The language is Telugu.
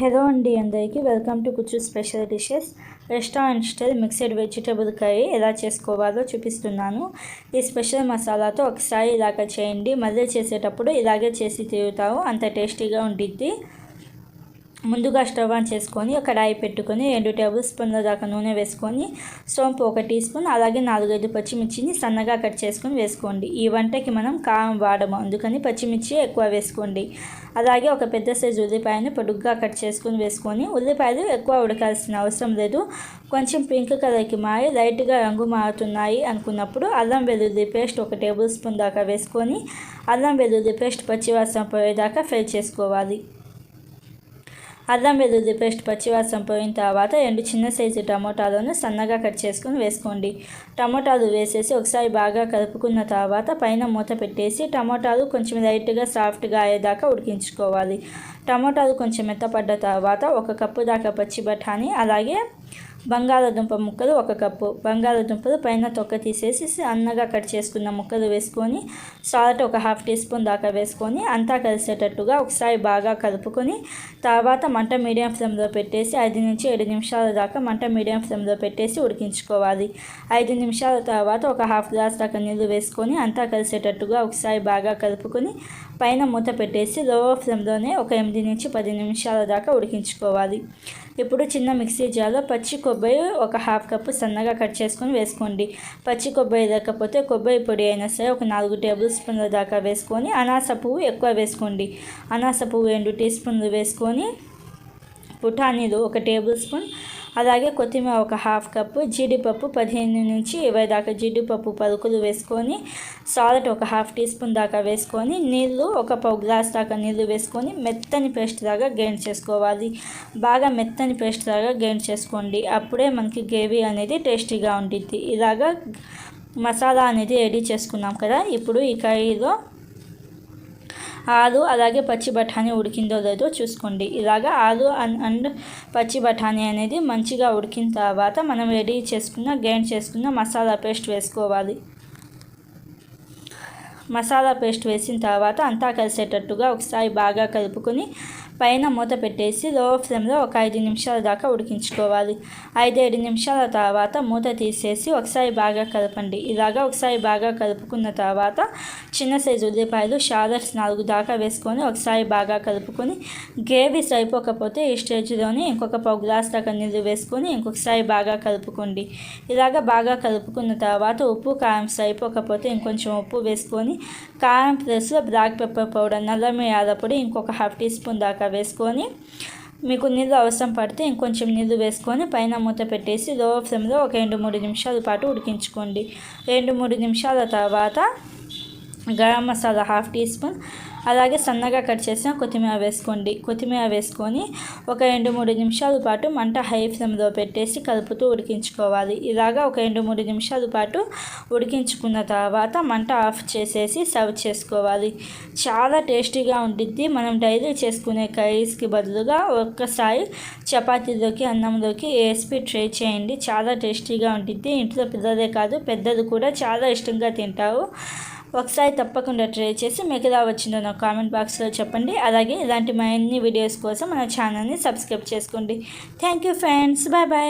హలో అండి అందరికీ వెల్కమ్ టు కుచ్చు special dishes. Restaurant style mixed vegetable curry ఎలా చేసుకోవాలో చూపిస్తున్నాను. ఈ స్పెషల్ మసాలాతో ఒకసారి ఇలాగ చేయండి. మళ్ళీ చేసేటప్పుడు ఇలాగే చేసి తిరుగుతావు. అంత టేస్టీగా ఉండిద్ది. ముందుగా స్టవ్ ఆన్ చేసుకొని కడాయి పెట్టుకొని రెండు టేబుల్ స్పూన్ల దాకా నూనె వేసుకొని సోంపు ఒక టీ స్పూన్ అలాగే నాలుగైదు పచ్చిమిర్చిని సన్నగా కట్ చేసుకొని వేసుకోండి. ఈ వంటకి మనం కారం వాడము అందుకని పచ్చిమిర్చి ఎక్కువ వేసుకోండి. అలాగే ఒక పెద్ద సైజు ఉల్లిపాయను పొడుగ్గా కట్ చేసుకొని వేసుకొని ఉల్లిపాయలు ఎక్కువ ఉడకాల్సిన అవసరం లేదు. కొంచెం పింక్ కలర్కి మారి లైట్గా రంగు మారుతున్నాయి అనుకున్నప్పుడు అల్లం వెల్లుల్లి పేస్ట్ ఒక టేబుల్ స్పూన్ దాకా వేసుకొని అల్లం వెల్లుల్లి పేస్ట్ పచ్చివాసన పోయేదాకా ఫ్రై చేసుకోవాలి. అల్లం వెల్లుల్లి పేస్ట్ పచ్చివాసన పోయిన తర్వాత రెండు చిన్న సైజు టమోటాలను సన్నగా కట్ చేసుకొని వేసుకోండి. టమోటాలు వేసేసి ఒకసారి బాగా కలుపుకున్న తర్వాత పైన మూత పెట్టేసి టమోటాలు కొంచెం లైట్గా సాఫ్ట్గా అయ్యేదాకా ఉడికించుకోవాలి. టమోటాలు కొంచెం మెత్తపడ్డ తర్వాత ఒక కప్పు దాకా పచ్చి బఠానీ అలాగే బంగాళాదుంప ముక్కలు ఒక కప్పు. బంగాళదుంపలు పైన తొక్క తీసేసి అన్నగా కట్ చేసుకున్న ముక్కలు వేసుకొని సాల్ట్ ఒక హాఫ్ టీ స్పూన్ దాకా వేసుకొని అంతా కలిసేటట్టుగా ఒకసారి బాగా కలుపుకొని తర్వాత మంట మీడియం ఫ్లేమ్లో పెట్టేసి ఐదు నుంచి ఏడు నిమిషాల దాకా మంట మీడియం ఫ్లేమ్లో పెట్టేసి ఉడికించుకోవాలి. ఐదు నిమిషాల తర్వాత ఒక హాఫ్ గ్లాస్ దాకా నీళ్ళు వేసుకొని అంతా కలిసేటట్టుగా ఒకసారి బాగా కలుపుకొని పైన మూత పెట్టేసి లో ఫ్లేమ్లోనే ఒక ఎనిమిది నుంచి పది నిమిషాల దాకా ఉడికించుకోవాలి. ఇప్పుడు చిన్న మిక్సీ జార్లో పచ్చి కొబ్బరి ఒక హాఫ్ కప్పు సన్నగా కట్ చేసుకొని వేసుకోండి. పచ్చి కొబ్బరి లేకపోతే కొబ్బరి పొడి అయినా సరే ఒక నాలుగు టేబుల్ స్పూన్ల దాకా వేసుకొని అనాస పువ్వు ఎక్కువ వేసుకోండి. అనాస పువ్వు రెండు టీ స్పూన్లు వేసుకొని పుటానీలు ఒక టేబుల్ స్పూన్ అలాగే కొత్తిమీర ఒక హాఫ్ కప్పు జీడిపప్పు పదిహేను నుంచి ఇరవై దాకా జీడిపప్పు పలుకులు వేసుకొని సాల్ట్ ఒక హాఫ్ టీ స్పూన్ దాకా వేసుకొని నీళ్ళు ఒక పావు గ్లాస్ దాకా నీళ్ళు వేసుకొని మెత్తని పేస్ట్ దాకా గ్రైండ్ చేసుకోవాలి. బాగా మెత్తని పేస్ట్ దాకా గ్రైండ్ చేసుకోండి. అప్పుడే మనకి గ్రేవీ అనేది టేస్టీగా ఉంటుంది ఇలాగా మసాలా అనేది రెడీ చేసుకున్నాం కదా. ఇప్పుడు ఈ కర్రీలో ఆలు అలాగే పచ్చి బఠానీ ఉడికిందో లేదో చూసుకోండి. ఇలాగా ఆలు అండ్ పచ్చి బఠానీ అనేది మంచిగా ఉడికిన తర్వాత మనం రెడీ చేసుకున్న గ్రైండ్ చేసుకున్న మసాలా పేస్ట్ వేసుకోవాలి. మసాలా పేస్ట్ వేసిన తర్వాత అంతా కలిసేటట్టుగా ఒకసారి బాగా కలుపుకొని పైన మూత పెట్టేసి లో ఫ్లేమ్లో ఒక ఐదు నిమిషాల దాకా ఉడికించుకోవాలి. ఐదేడు నిమిషాల తర్వాత మూత తీసేసి ఒకసారి బాగా కలపండి. ఇలాగా ఒకసారి బాగా కలుపుకున్న తర్వాత చిన్న సైజు ఉల్లిపాయలు షాదర్స్ నాలుగు దాకా వేసుకొని ఒకసారి బాగా కలుపుకొని గ్రేవీ సరిపోకపోతే ఈ స్టేజ్లోనే ఇంకొక పావు గ్లాస్ దాకా నీళ్ళు వేసుకొని ఇంకొకసారి బాగా కలుపుకోండి. ఇలాగ బాగా కలుపుకున్న తర్వాత ఉప్పు కారం సరిపోకపోతే ఇంకొంచెం ఉప్పు వేసుకొని కారం ప్లస్లో బ్లాక్ పెప్పర్ పౌడర్ నల్ల మిరియాల పొడి ఇంకొక హాఫ్ టీ స్పూన్ దాకా వేసుకొని మీకు నీళ్ళు అవసరం పడితే ఇంకొంచెం నీళ్ళు వేసుకొని పైన మూత పెట్టేసి లో ఫ్లేమ్లో ఒక రెండు మూడు నిమిషాల పాటు ఉడికించుకోండి. రెండు మూడు నిమిషాల తర్వాత garam masala half teaspoon అలాగే సన్నగా కట్ చేసిన కొత్తిమీర వేసుకోండి. కొత్తిమీర వేసుకొని ఒక రెండు మూడు నిమిషాల పాటు మంట హై ఫ్లేమ్లో పెట్టేసి కలుపుతూ ఉడికించుకోవాలి. ఇలాగా ఒక రెండు మూడు నిమిషాల పాటు ఉడికించుకున్న తర్వాత మంట ఆఫ్ చేసేసి సర్వ్ చేసుకోవాలి. చాలా టేస్టీగా ఉంటుంది మనం డైలీ చేసుకునే కర్రీస్కి బదులుగా ఒక్కసారి చపాతీలోకి అన్నంలోకి వేసి ట్రై చేయండి. చాలా టేస్టీగా ఉంటుంది ఇంట్లో పిల్లలే కాదు పెద్దలు కూడా చాలా ఇష్టంగా తింటారు. ఒకసారి తప్పకుండా ట్రై చేసి మిగతా వచ్చిందో నాకు కామెంట్ బాక్స్లో చెప్పండి. అలాగే ఇలాంటి మరిన్ని వీడియోస్ కోసం మన ఛానల్ని సబ్స్క్రైబ్ చేసుకోండి. Thank you friends bye bye